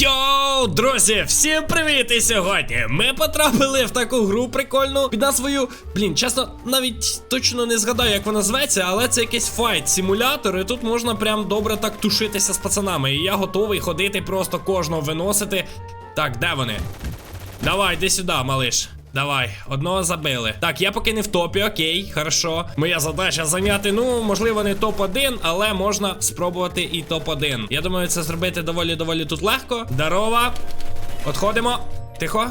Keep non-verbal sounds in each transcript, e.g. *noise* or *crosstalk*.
Йоу, друзі, всім привіт! І сьогодні ми потрапили в таку гру прикольну під назвою. Блін, чесно, навіть точно не згадаю, як вона зветься, але це якийсь файт симулятор, і тут можна прям добре так тушитися з пацанами. І я готовий ходити, просто кожного виносити. Так, де вони? Давай, йди сюди, малиш. Давай, одного забили. Так, я поки не в топі, окей, хорошо. Моя задача зайняти, ну, можливо, не топ-1, але можна спробувати і топ-1. Я думаю, це зробити доволі-доволі тут легко. Здорова. Отходимо. Тихо.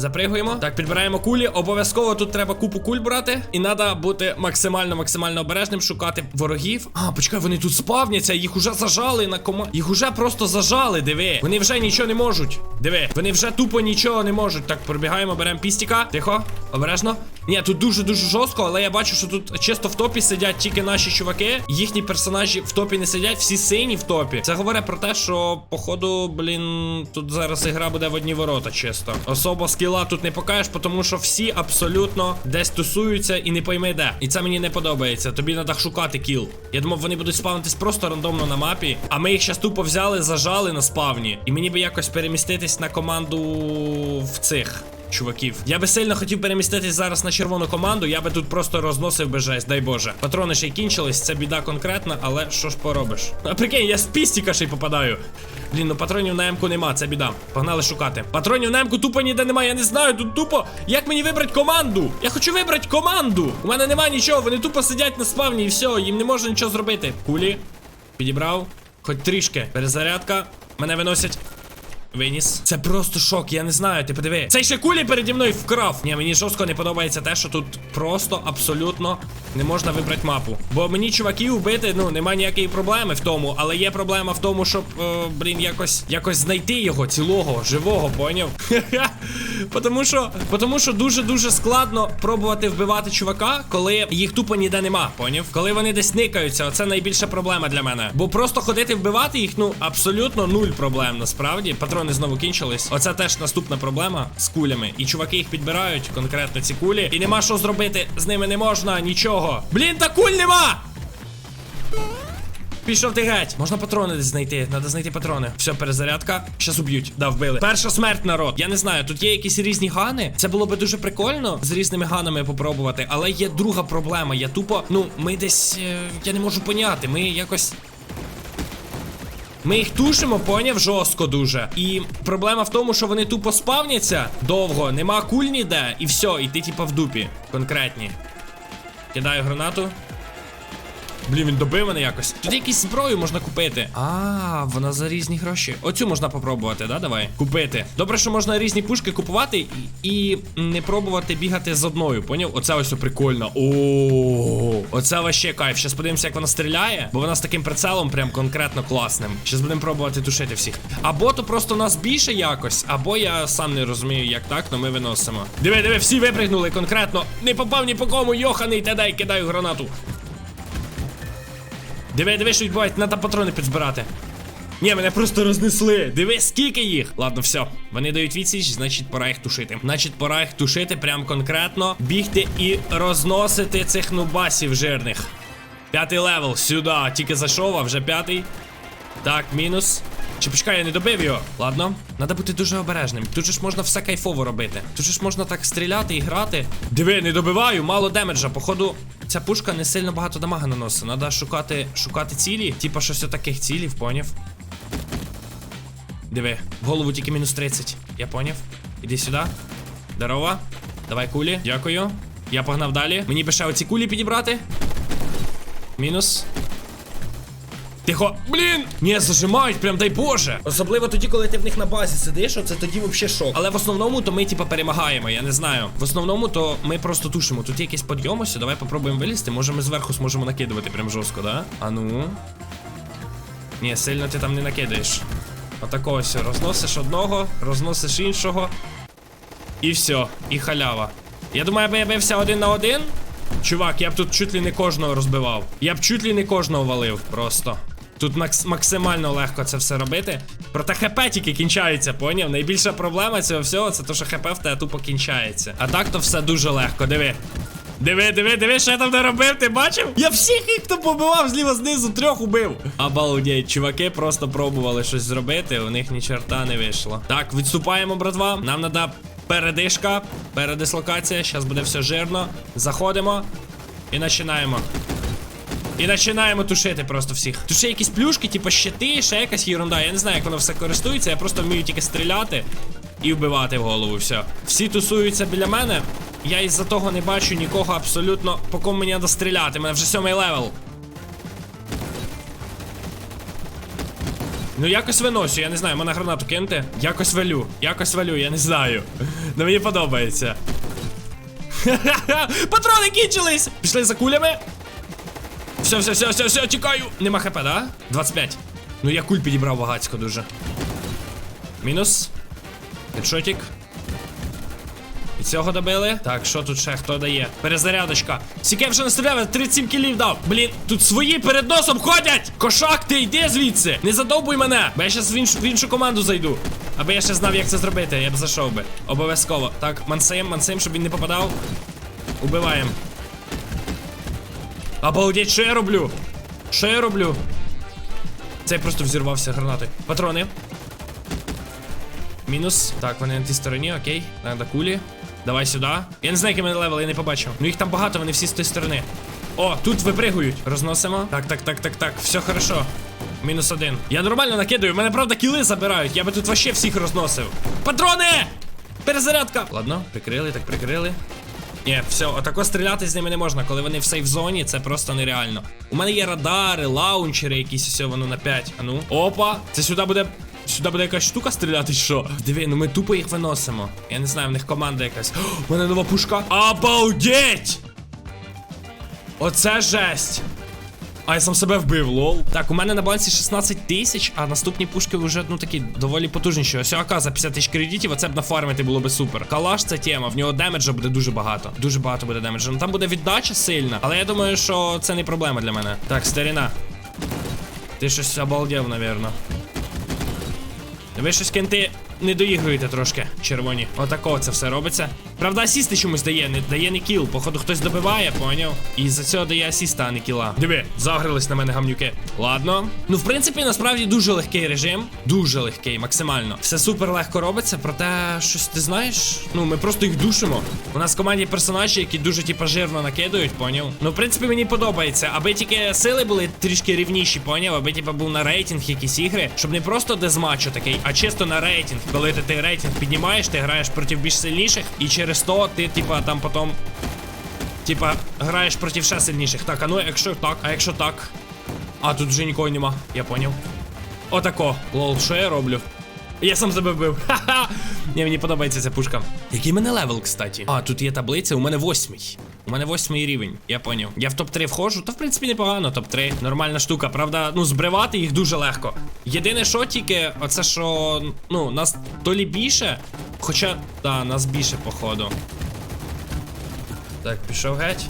Запригуємо. Так, підбираємо кулі. Обов'язково тут треба купу куль брати. І треба бути максимально максимально обережним, шукати ворогів. А, почекай, вони тут спавняться, їх уже зажали на кома. Їх уже просто зажали, диви. Вони вже нічого не можуть. Диви, вони вже тупо нічого не можуть. Так, пробігаємо, беремо пістіка. Тихо, обережно. Ні, тут дуже-дуже жорстко, але я бачу, що тут чисто в топі сидять тільки наші чуваки. Їхні персонажі в топі не сидять, всі сині в топі. Це говорить про те, що, походу, блін, тут зараз ігра буде в одні ворота, чисто. Особо скіла тут не покажеш, тому що всі абсолютно десь тусуються і не пойми де. І це мені не подобається. Тобі треба шукати кіл. Я думав, вони будуть спавнитись просто рандомно на мапі. А ми їх щас тупо взяли, зажали на спавні. І мені би якось переміститись на команду в цих чуваків. Я би сильно хотів переміститись зараз на червону команду, я би тут просто розносив би жесть, дай Боже. Патрони ще й кінчились, це біда конкретна, але що ж поробиш? А прикинь, я з пістіка ще й попадаю. Блін, ну патронів на М-ку нема, це біда. Погнали шукати. Патронів на М-ку тупо ніде немає, я не знаю, тут тупо. Як мені вибрати команду? Я хочу вибрати команду. У мене немає нічого, вони тупо сидять на спавні і все, їм не можна нічого зробити. Кулі. Підібрав. Хоч трішки. Перезарядка. Мене виносять. Виніс. Це просто шок, я не знаю, ти подиви. Цей ще кулі переді мною вкрав. Ні, мені жорстко не подобається те, що тут просто абсолютно не можна вибрати мапу. Бо мені чуваків вбити, ну, немає ніякої проблеми в тому, але є проблема в тому, щоб, е, блін, якось якось знайти його цілого, живого, поняв? *laughs* Потому що, потому що дуже-дуже складно пробувати вбивати чувака, коли їх тупо ніде нема, поняв? Коли вони десь никаються, оце найбільша проблема для мене. Бо просто ходити вбивати їх, ну, абсолютно нуль проблем, насправді. Патрони знову кінчились. Оце теж наступна проблема з кулями. І чуваки їх підбирають, конкретно ці кулі. І нема що зробити, з ними не можна, нічого. Блін, та куль нема! Пішов ти геть. Можна патрони десь знайти. Треба знайти патрони. Все, перезарядка. Щас уб'ють. Да, вбили. Перша смерть, народ. Я не знаю, тут є якісь різні гани. Це було би дуже прикольно з різними ганами попробувати. Але є друга проблема. Я тупо, ну, ми десь. е, я не можу поняти. Ми якось. Ми їх тушимо, поняв, жорстко дуже. І проблема в тому, що вони тупо спавняться довго, нема куль ніде, і все, і ти типа в дупі. Конкретні. Кидаю гранату. Блін, він добив мене якось. Тут якусь зброю можна купити. А, вона за різні гроші. Оцю можна попробувати, да? Давай. Купити. Добре, що можна різні пушки купувати і, не пробувати бігати з одною. Поняв? Оце ось прикольно. О, оце вообще кайф. Щас подивимося, як вона стріляє, бо вона з таким прицелом прям конкретно класним. Щас будемо пробувати тушити всіх. Або то просто нас більше якось, або я сам не розумію, як так, но ми виносимо. Диви, диви, всі випригнули конкретно. Не попав ні по кому, йоханий, та дай кидаю гранату. Диви, диви, що відбувається, треба патрони підзбирати. Ні, мене просто рознесли. Диви, скільки їх. Ладно, все. Вони дають відсіч, значить, пора їх тушити. Значить, пора їх тушити прям конкретно, бігти і розносити цих нубасів жирних. П'ятий левел, сюди. Тільки зайшов, а вже п'ятий. Так, мінус. Чи почекай, я не добив його. Ладно, треба бути дуже обережним. Тут же ж можна все кайфово робити. Тут же ж можна так стріляти і грати. Диви, не добиваю, мало демеджа. Походу, ця пушка не сильно багато дамага наносить. Треба шукати, шукати цілі. Типа щось таких цілів, поняв? Диви, голову тільки мінус 30. Я поняв. Іди сюди. Здорово. Давай кулі. Дякую. Я погнав далі. Мені би ще оці кулі підібрати. Мінус. Тихо, блін! Ні, зажимають, прям дай Боже. Особливо тоді, коли ти в них на базі сидиш, оце тоді взагалі шок. Але в основному то ми типа перемагаємо, я не знаю. В основному то ми просто тушимо. Тут є якийсь підйом давай попробуємо вилізти. Може ми зверху зможемо накидувати прям жорстко, да? А ну. Ні, сильно ти там не накидаєш. Отако ось розносиш одного, розносиш іншого. І все, і халява. Я думаю, аби я бився один на один. Чувак, я б тут чуть ли не кожного розбивав. Я б чуть ли не кожного валив просто. Тут макс максимально легко це все робити. Проте хп тільки кінчається, поняв? Найбільша проблема цього всього це то, що хп в тебе тупо кінчається. А так то все дуже легко, диви. Диви, диви, диви, що я там наробив, ти бачив? Я всіх їх хто побивав зліва знизу, трьох убив. Обалдеть, чуваки просто пробували щось зробити, у них ні чорта не вийшло. Так, відступаємо, братва. Нам треба передишка, передислокація. Зараз буде все жирно. Заходимо і починаємо. І починаємо тушити просто всіх. Тут ще якісь плюшки, типу щити, ще якась ерунда. Я не знаю, як воно все користується, я просто вмію тільки стріляти і вбивати в голову. Все. Всі тусуються біля мене. Я із-за того не бачу нікого абсолютно, по кому мені треба стріляти. У мене вже сьомий левел. Ну якось виносю, я не знаю, мене гранату кинути. Якось валю, якось валю, я не знаю. *laughs* Ну мені подобається. *laughs* Патрони кінчились! Пішли за кулями. Все, все, все, все, все, тікаю. Нема хп, да? 25. Ну я куль підібрав багацько дуже. Мінус. Хедшотик. І цього добили. Так, що тут ще хто дає? Перезарядочка. Я вже настріляв, 37 кілів дав. Блін, тут свої перед носом ходять! Кошак, ти йди звідси! Не задовбуй мене! Бо я щас в іншу, в іншу команду зайду. Аби я ще знав, як це зробити, я б зайшов би. Обов'язково. Так, мансим, мансим, щоб він не попадав. Убиваємо. Обалдеть, що я роблю? Що я роблю? Цей просто взірвався гранатою. Патрони. Мінус. Так, вони на тій стороні, окей. Надо кулі. Давай сюди. Я не знаю, який мене левел, я не побачив. Ну їх там багато, вони всі з тої сторони. О, тут випригують. Розносимо. Так, так, так, так, так. Все хорошо. Мінус один. Я нормально накидаю. Мене правда кіли забирають. Я би тут вообще всіх розносив. Патрони! Перезарядка! Ладно, прикрили, так прикрили. Ні, все, отако стріляти з ними не можна. Коли вони в сейф зоні, це просто нереально. У мене є радари, лаунчери, якісь все воно на 5. А ну. Опа! Це сюди буде. Сюди буде якась штука стріляти, що? Диви, ну ми тупо їх виносимо. Я не знаю, в них команда якась. О, *gasps* у мене нова пушка. Обалдеть! Оце жесть! А я сам себе вбив, лол. Так, у мене на балансі 16 тисяч, а наступні пушки вже ну такі доволі потужніші. Ось АК за 50 тисяч кредитів, оце б нафармити було би супер. Калаш це тема, в нього демеджа буде дуже багато. Дуже багато буде демеджа. Ну там буде віддача сильна, але я думаю, що це не проблема для мене. Так, старіна. Ти щось обалдів, навірно. Ви щось кенти не доігруєте трошки, червоні. Отако це все робиться. Правда, асісти чомусь дає, не дає не кіл. Походу, хтось добиває, поняв? І за цього дає асіста, а не кіла. Диви, загрились на мене гамнюки. Ладно. Ну, в принципі, насправді дуже легкий режим. Дуже легкий, максимально. Все супер легко робиться, проте щось ти знаєш. Ну, ми просто їх душимо. У нас в команді персонажі, які дуже типа жирно накидують, поняв? Ну, в принципі, мені подобається. Аби тільки сили були трішки рівніші, поняв? Аби типа був на рейтинг якісь ігри, щоб не просто дезматчу такий, а чисто на рейтинг. Коли ти, ти рейтинг піднімаєш, ти граєш проти більш сильніших, і через то ти, типа, там потім. Типа, граєш проти ще сильніших. Так, а ну якщо так, а якщо так. А, тут вже нікого нема, я поняв. Отако. Лол, що я роблю? Я сам себе вбив. *laughs* Ха-ха! Ні, мені подобається ця пушка. Який мене левел, кстати? А, тут є таблиця, у мене восьмий. У мене восьмий рівень, я поняв. Я в топ-3 входжу, то в принципі непогано, топ-3. Нормальна штука. Правда, ну збривати їх дуже легко. Єдине, що тільки, оце що, ну, нас то лі більше. Хоча, да, нас більше, походу. Так, пішов геть.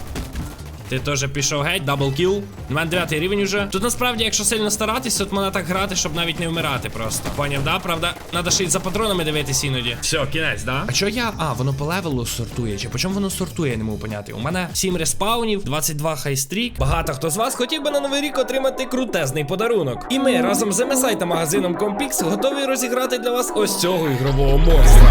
Ти теж пішов геть, дабл кіл. У мене 9 рівень уже. Тут насправді, якщо сильно старатись, тут можна так грати, щоб навіть не вмирати просто. Поняв, да? Правда, треба ще й за патронами дивитись іноді. Все, кінець, да? А чого я. А, воно по левелу сортує. Чи по чому воно сортує, я не можу поняти. У мене 7 респаунів, 22 хайстрік. Багато хто з вас хотів би на новий рік отримати крутезний подарунок. І ми разом з MSI та магазином Compix готові розіграти для вас ось цього ігрового монстра.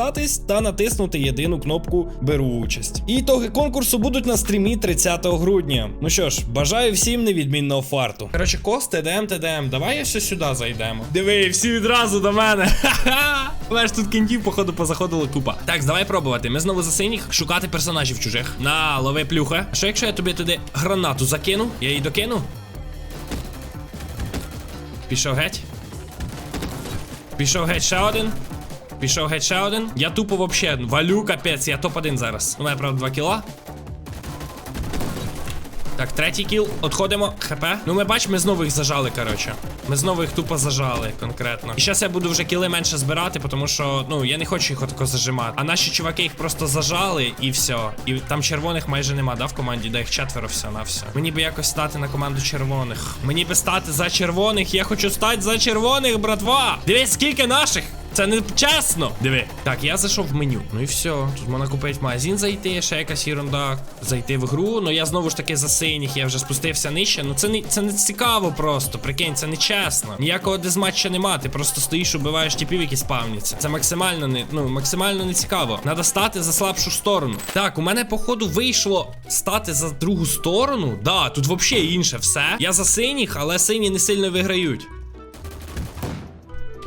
підписатись та натиснути єдину кнопку Беру участь. І ітоги конкурсу будуть на стрімі 30 грудня. Ну що ж, бажаю всім невідмінного фарту. Коротше, кос, ТДМ, ТДМ, давай я ще сюди зайдемо. Диви, всі відразу до мене. Ха-ха! *laughs* Але ж тут кінтів, походу, позаходила купа. Так, давай пробувати. Ми знову за синіх шукати персонажів чужих. На, лови плюха. Що якщо я тобі туди гранату закину? Я її докину? Пішов геть. Пішов геть ще один. Пішов геть ще один. Я тупо вообще валю капець, я топ-1 зараз. У мене, правда, 2 кіла. Так, третій кіл, отходимо. ХП. Ну, ми бачимо, ми знову їх зажали, коротше. Ми знову їх тупо зажали конкретно. І зараз я буду вже кіли менше збирати, тому що, ну, я не хочу їх отако зажимати. А наші чуваки їх просто зажали і все. І там червоних майже нема, да, в команді, де їх четверо все на все. Мені би якось стати на команду червоних. Мені би стати за червоних. Я хочу стати за червоних, братва. Дивись, скільки наших. Це не чесно. Диви. Так, я зайшов в меню. Ну і все. Тут можна купити магазин зайти, ще якась ерунда. Зайти в гру. Ну я знову ж таки за синіх, я вже спустився нижче. Ну це не це не цікаво просто. Прикинь, це не чесно. Ніякого дезматча нема. Ти просто стоїш, убиваєш типів, які спавняться. Це максимально не ну максимально не цікаво. Надо стати за слабшу сторону. Так, у мене, походу, вийшло стати за другу сторону. Да, тут взагалі інше все. Я за синіх, але сині не сильно виграють.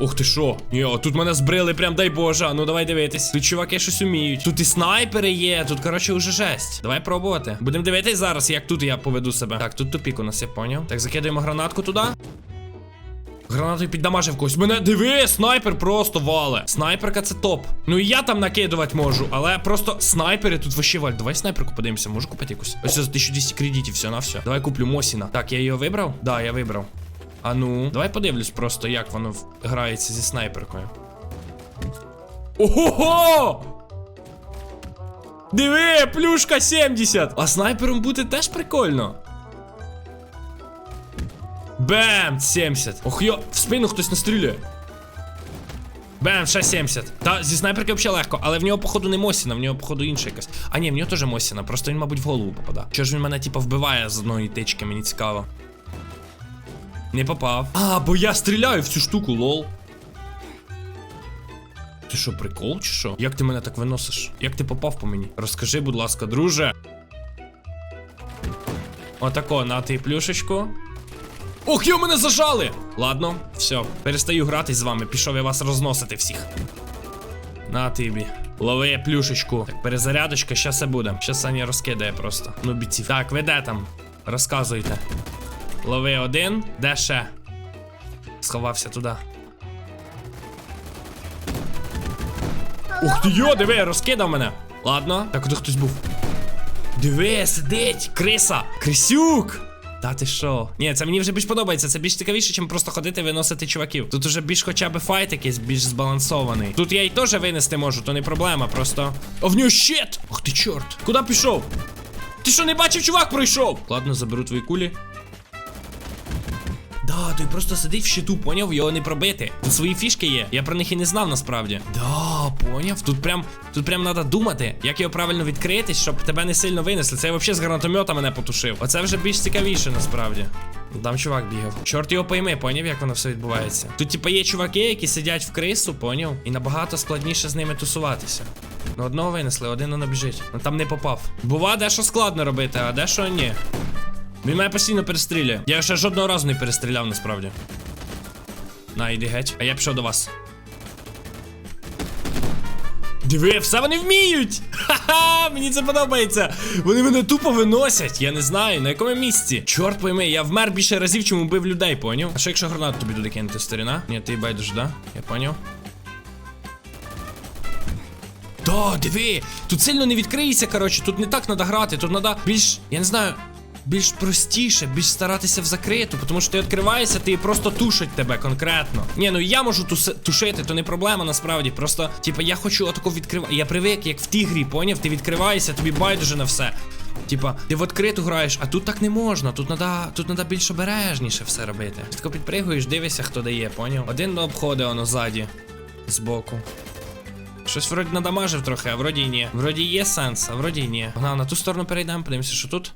Ух ти що? Йо, тут мене збрили, прям дай боже. Ну давай дивитись. Тут чуваки щось уміють. Тут і снайпери є, тут, коротше, уже жесть. Давай пробувати. Будемо дивитись зараз, як тут я поведу себе. Так, тут тупік у нас, я поняв. Так, закидаємо гранатку туди. Гранатою піддамажив когось. Мене диви, снайпер просто вале. Снайперка це топ. Ну і я там накидувати можу, але просто снайпери тут вообще валь. Давай снайперку подивимося, можу купити якусь. Ось за 1200 кредитів, все на все. Давай куплю Мосіна. Так, я її вибрав? Да, я вибрав. А ну, давай подивлюсь просто, як воно грається зі снайперкою. Ого! Диви, плюшка 70! А снайпером бути теж прикольно. Бем! 70. Ох йо, в спину хтось настріляє. Бем, ще 70. Та зі снайперки взагалі легко, але в нього, походу, не Мосіна, в нього, походу, інша якась. А ні, в нього теж Мосіна, просто він, мабуть, в голову попадає. Чого ж він мене, типа, вбиває з одної тички, мені цікаво. Не попав. А, бо я стріляю в цю штуку, лол. Ти що, прикол чи що? Як ти мене так виносиш? Як ти попав по мені? Розкажи, будь ласка, друже. Отако, на ти плюшечку. Ох, йо, мене зажали! Ладно, все, перестаю грати з вами, пішов я вас розносити всіх. На тобі. Лови плюшечку. Так, перезарядочка, щас все буде. Щас Саня розкидає просто. Ну, бійців. Так, ви де там? Розказуйте. Лови один, де ще? Сховався туди. Ух ти йо, диви, розкидав мене. Ладно, так тут хтось був. Диви, сидить, криса, крисюк. Та ти що? Ні, це мені вже більш подобається. Це більш цікавіше, ніж просто ходити виносити чуваків. Тут уже більш хоча б файт якийсь більш збалансований. Тут я й теж винести можу, то не проблема, просто. О, в нього щит! Ох ти чорт! Куди пішов? Ти що не бачив, чувак пройшов? Ладно, заберу твої кулі. Да, той просто сидить в щиту, поняв, його не пробити. Тут свої фішки є. Я про них і не знав насправді. Да, поняв. Тут прям тут прям треба думати, як його правильно відкрити, щоб тебе не сильно винесли. Це я взагалі з гранатомета мене потушив. Оце вже більш цікавіше насправді. Там чувак бігав. Чорт його пойме, поняв, як воно все відбувається. Тут, типа, є чуваки, які сидять в крису, поняв, і набагато складніше з ними тусуватися. Ну, одного винесли, один воно біжить. Ну там не попав. Бува, дещо складно робити, а дещо ні. Він мене постійно перестрілює. Я ще жодного разу не перестріляв насправді. На, іди геть. А я пішов до вас. Диви, все вони вміють! *laughs* Ха-ха! Мені це подобається! Вони мене тупо виносять, я не знаю, на якому місці. Чорт пойми, я вмер більше разів, чим убив людей, поняв? А що якщо гранату тобі туди кинути, старина? Ні, ти байдеш, да? Я поняв. Да, диви! Тут сильно не відкриється, коротше, тут не так треба грати, тут треба більш. Я не знаю. Більш простіше, більш старатися в закриту, тому що ти відкриваєшся, ти просто тушить тебе конкретно. Ні, ну я можу туси- тушити, то не проблема насправді. Просто, типа, я хочу отако відкривати. Я привик, як в тій грі, поняв? Ти відкриваєшся, тобі байдуже на все. Типа, ти в відкриту граєш, а тут так не можна. Тут треба тут надо більш обережніше все робити. Ти тако підпригуєш, дивишся, хто дає, поняв? Один обходить воно ззаді, збоку. Щось вроді надамажив трохи, а вроді ні. Вроді є сенс, а вроді ні. Погнали, на ту сторону перейдемо, подивимося, що тут.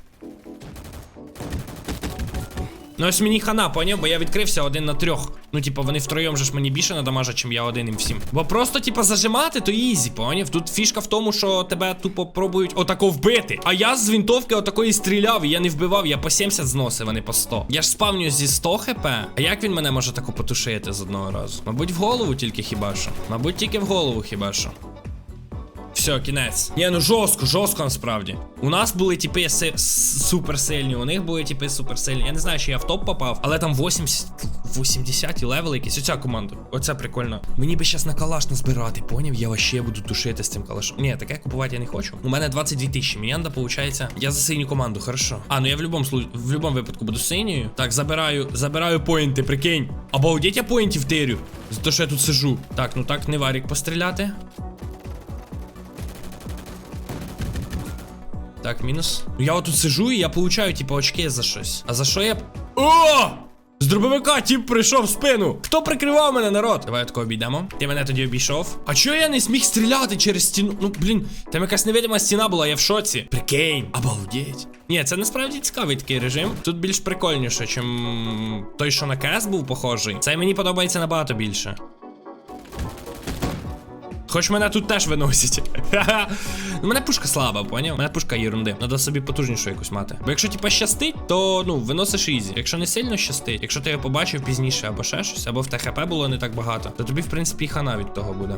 Ну ось мені хана, поняв, бо я відкрився один на трьох. Ну, типа, вони втроєм же ж мені більше надамажать, чим я один їм всім. Бо просто, типа, зажимати, то ізі, поняв? Тут фішка в тому, що тебе тупо пробують отако вбити. А я з вінтовки отакої стріляв, і я не вбивав, я по 70 зносив, а не по 100. Я ж спавню зі 100 хп. А як він мене може тако потушити з одного разу? Мабуть, в голову тільки хіба що. Мабуть, тільки в голову хіба що. Все, кінець. Ні, ну жорстко, жорстко насправді. У нас були типи си- суперсильні, у них були типи суперсильні. Я не знаю, чи я в топ попав, але там 80 80 левел якийсь. Оця команда. Оце прикольно. Мені би щас на калаш назбирати, поняв? Я вообще буду тушити з цим калашом. Ні, таке купувати я не хочу. У мене 22 тисячі. Мені надо, виходить, я за синю команду, хорошо. А, ну я в любом случае, в любом випадку буду синьою. Так, забираю, забираю поінти, прикинь. Обалдеть я поінтів тирю. За те, що я тут сижу. Так, ну так, не варік постріляти. Так, мінус. Ну я отут сижу і я получаю, типу, очки за щось. А за що я. О! З дробовика тіп прийшов в спину. Хто прикривав мене, народ? Давай тако обійдемо. Ти мене тоді обійшов. А чого я не зміг стріляти через стіну? Ну, блін, там якась невидима стіна була, я в шоці. Прикинь, обалдеть. Ні, це насправді цікавий такий режим. Тут більш прикольніше, чим той, що на КС був похожий. Цей мені подобається набагато більше. Хоч мене тут теж виносять. Ну, *laughs* мене пушка слаба, поняв? Мене пушка єрунди. Надо собі потужнішу якусь мати. Бо якщо типа щастить, то ну виносиш ізі. Якщо не сильно щастить, якщо ти його побачив пізніше або ще щось, або в ТХП було не так багато, то тобі, в принципі, хана від того буде.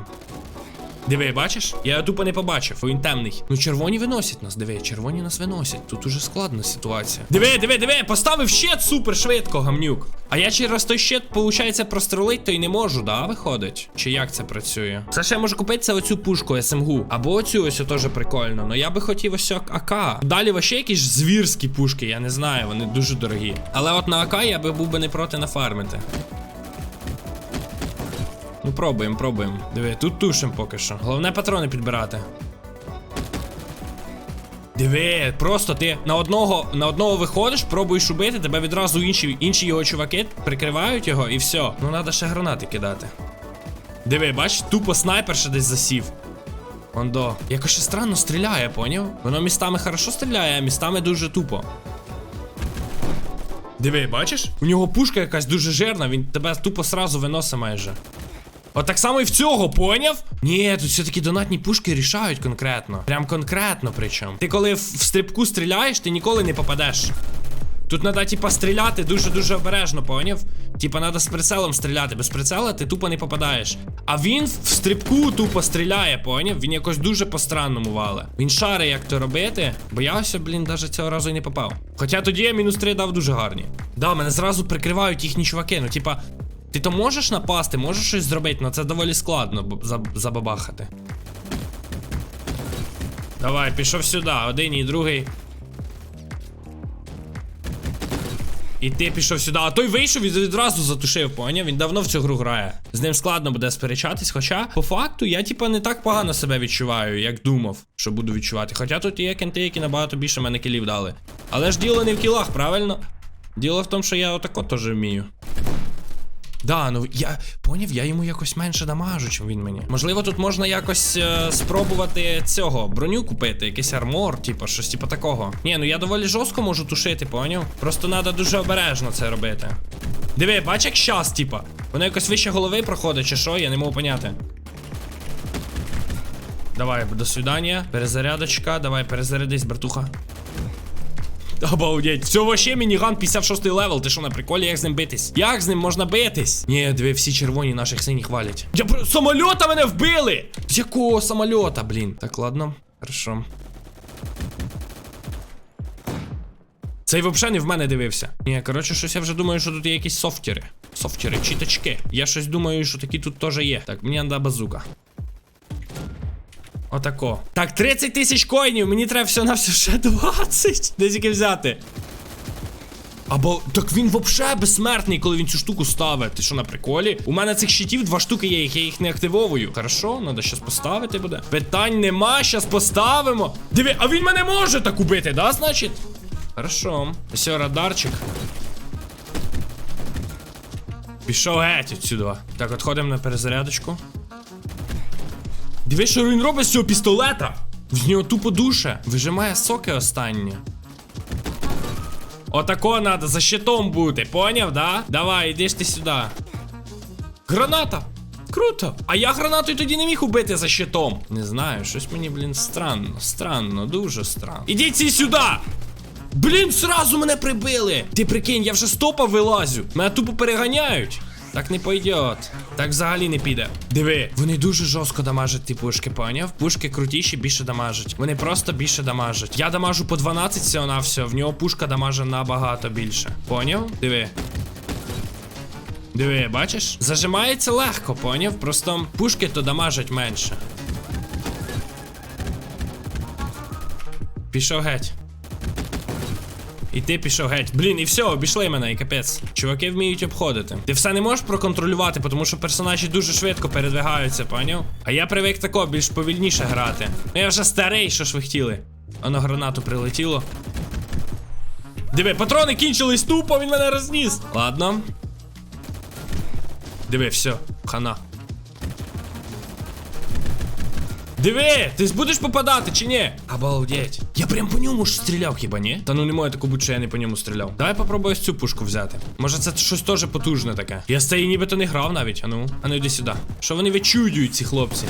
Диви, бачиш? Я тупо не побачив, він темний. Ну, червоні виносять нас, диви, червоні нас виносять. Тут уже складна ситуація. Диви, диви, диви, поставив щит супер швидко, гамнюк. А я через той щит, виходить, прострелить, то й не можу, да, виходить? Чи як це працює? Це ще можу купити це оцю пушку СМГ. Або оцю ось теж прикольно. Ну я би хотів ось АК. Далі вообще якісь звірські пушки, я не знаю, вони дуже дорогі. Але от на АК я би був би не проти нафармити. Ну, пробуємо, пробуємо. Диви, тут тушим поки що. Головне патрони підбирати. Диви, просто ти на одного на одного виходиш, пробуєш убити, тебе відразу інші інші його чуваки прикривають його і все. Ну треба ще гранати кидати. Диви, бач, тупо снайпер ще десь засів. Ондо. Якось ще странно стріляє, поняв? Воно містами хорошо стріляє, а містами дуже тупо. Диви, бачиш? У нього пушка якась дуже жирна, він тебе тупо сразу виносить майже. От так само і в цього, поняв? Ні, тут все-таки донатні пушки рішають конкретно. Прям конкретно причому. Ти коли в, стрибку стріляєш, ти ніколи не попадеш. Тут треба, типа, стріляти дуже-дуже обережно, поняв? Типа, треба з прицелом стріляти. Без прицела ти тупо не попадаєш. А він в стрибку тупо стріляє, поняв? Він якось дуже по-странному вале. Він шари, як то робити. Бо я ось, блін, навіть цього разу і не попав. Хоча тоді я мінус 3 дав дуже гарні. Да, мене зразу прикривають їхні чуваки. Ну, типа, ти то можеш напасти, можеш щось зробити, але це доволі складно забабахати. Давай, пішов сюди, один і другий. І ти пішов сюди, а той вийшов і відразу затушив, поняв? Він давно в цю гру грає. З ним складно буде сперечатись. Хоча, по факту, я типа не так погано себе відчуваю, як думав, що буду відчувати. Хоча тут є кенти, які набагато більше мене кілів дали. Але ж діло не в кілах, правильно? Діло в тому, що я отако теж вмію. Да, ну я поняв, я йому якось менше дамажу, чим він мені. Можливо, тут можна якось е, спробувати цього броню купити, якийсь армор, типу, щось типу такого. Ні, ну я доволі жорстко можу тушити, поняв? Просто треба дуже обережно це робити. Диви, бач, як щас, типа. Воно якось вище голови проходить, чи що, я не можу поняти. Давай, до свидання. Перезарядочка, давай, перезарядись, братуха. Обалдеть. Все вообще мініган 56 левел. Ти що на приколі, як з ним битись? Як з ним можна битись? Ні, диви, всі червоні наших синіх валять. Я про самольота мене вбили! З якого самольота, блін? Так, ладно, хорошо. Цей взагалі не в мене дивився. Ні, коротше, щось я вже думаю, що тут є якісь софтери. Софтери, чіточки. Я щось думаю, що такі тут теж є. Так, мені треба базука. Отако. Так, 30 тисяч коїнів, мені треба все на все ще 20. Де тільки взяти? Або так він вообще безсмертний, коли він цю штуку ставить. Ти що на приколі? У мене цих щитів два штуки є, їх я їх не активовую. Хорошо, треба щас поставити буде. Питань нема, щас поставимо. Диви, а він мене може так убити, да, значить? Хорошо. Ось радарчик. Пішов геть отсюди. Так, отходимо на перезарядочку. Диви, що він робить з цього пістолета. З нього тупо душе. Вижимає соки останні. Отако надо за щитом бути, поняв, да? Давай, іди ж ти сюди. Граната! Круто! А я гранатою тоді не міг убити за щитом. Не знаю, щось мені, блін, странно. Странно, дуже странно. Ідіть всі сюди! Блін, сразу мене прибили! Ти прикинь, я вже з топа вилазю. Мене тупо переганяють. Так не пойдет. Так взагалі не піде. Диви, вони дуже жорстко дамажать ті пушки, поняв? Пушки крутіші, більше дамажать. Вони просто більше дамажать. Я дамажу по 12 всього на все, в нього пушка дамаже набагато більше. Поняв? Диви. Диви, бачиш? Зажимається легко, поняв? Просто пушки то дамажать менше. Пішов геть. І ти пішов геть. Блін, і все, обійшли мене, і капець. Чуваки вміють обходити. Ти все не можеш проконтролювати, тому що персонажі дуже швидко передвигаються, поняв? А я привик тако більш повільніше грати. Ну я вже старий, що ж ви хотіли. Воно гранату прилетіло. Диви, патрони кінчились тупо, він мене розніс. Ладно. Диви, все, хана. Диви, ти будеш попадати чи ні? Обалдеть. Я прям по ньому ж стріляв, хіба ні? Та ну не може таку бути, що я не по ньому стріляв. Давай попробую ось цю пушку взяти. Може це щось теж потужне таке. Я з цієї нібито не грав навіть. Ану, ану йди сюди. Що вони вичудюють, ці хлопці?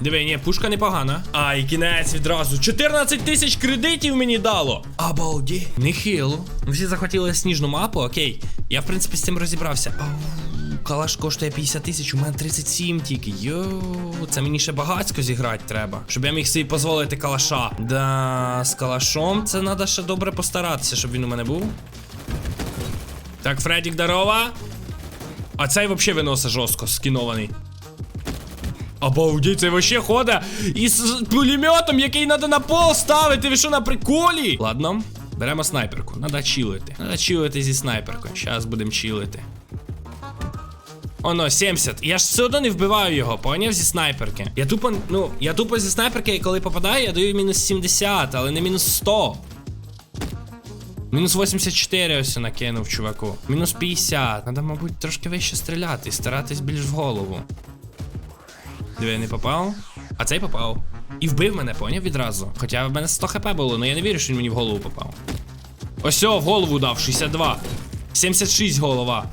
Диви, ні, пушка непогана. А, і кінець відразу. 14 тисяч кредитів мені дало. Обалді. Нехило. Всі захотіли сніжну мапу, окей. Я, в принципі, з цим розібрався. Калаш коштує 50 тисяч, у мене 37 тільки. Йоу, це мені ще багацько зіграти треба. Щоб я міг собі дозволити калаша. Да, з калашом це треба ще добре постаратися, щоб він у мене був. Так, Фредік, здорова. А цей взагалі виносить жорстко, скінований. Обалдеть, це вообще хода із пулеметом, який треба на пол ставити. Ви що на приколі? Ладно, беремо снайперку. Надо чилити. Надо чилити зі снайперкою. Зараз будемо чилити. Оно, 70. Я ж все одно не вбиваю його, поняв зі снайперки. Я тупо, ну, я тупо зі снайперки, коли попадаю, я даю мінус 70, але не мінус 100. Мінус 84 ось накинув, чуваку. Мінус 50. Надо, мабуть, трошки вище стріляти і старатись більш в голову. Диви, я не попав. А цей попав. І вбив мене, поняв відразу. Хоча в мене 100 хп було, але я не вірю, що він мені в голову попав. Ось о, в голову дав, 62. 76 голова.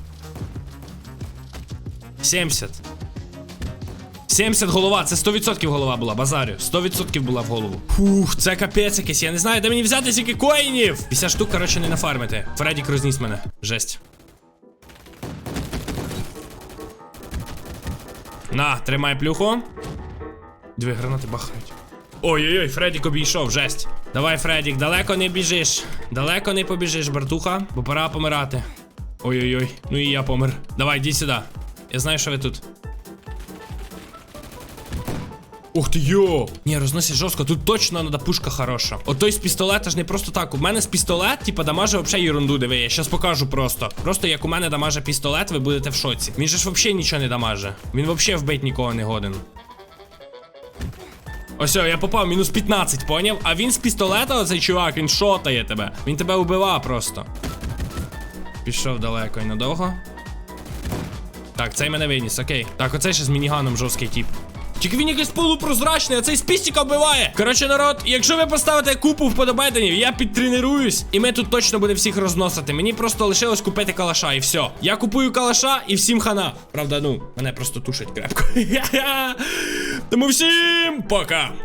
70. 70 голова, це 100% голова була, базарю. 100% була в голову. Фух, це капець якийсь. Я не знаю, де мені взяти стільки коїнів. 50 штук, коротше, не нафармити. Фредік розніс мене. Жесть. На, тримай плюху. Дві гранати бахають. Ой-ой-ой, Фредік обійшов, жесть. Давай, Фредік, далеко не біжиш. Далеко не побіжиш, братуха, бо пора помирати. Ой-ой-ой, ну і я помер. Давай, йди сюди. Я знаю, що ви тут. Ух ти йо! Ні, розносить жорстко, тут точно надо пушка хороша. От той з пістолета ж не просто так. У мене з пістолет, типа, дамаже взагалі ерунду, диви, я щас покажу просто. Просто як у мене дамаже пістолет, ви будете в шоці. Він же ж взагалі нічого не дамаже. Він взагалі вбить нікого не годен. Ось, о, я попав, мінус 15, поняв? А він з пістолета, оцей чувак, він шотає тебе. Він тебе вбивав просто. Пішов далеко і надовго. Так, цей мене виніс, окей. Так, оцей ще з мініганом жорсткий тип. Тільки він якийсь полупрозрачний, а цей з пістіка вбиває. Коротше, народ, якщо ви поставите купу вподобайденів, я підтренуюсь, і ми тут точно будемо всіх розносити. Мені просто лишилось купити калаша, і все. Я купую калаша і всім хана. Правда, ну, мене просто тушить крепко. *laughs* Тому всім пока.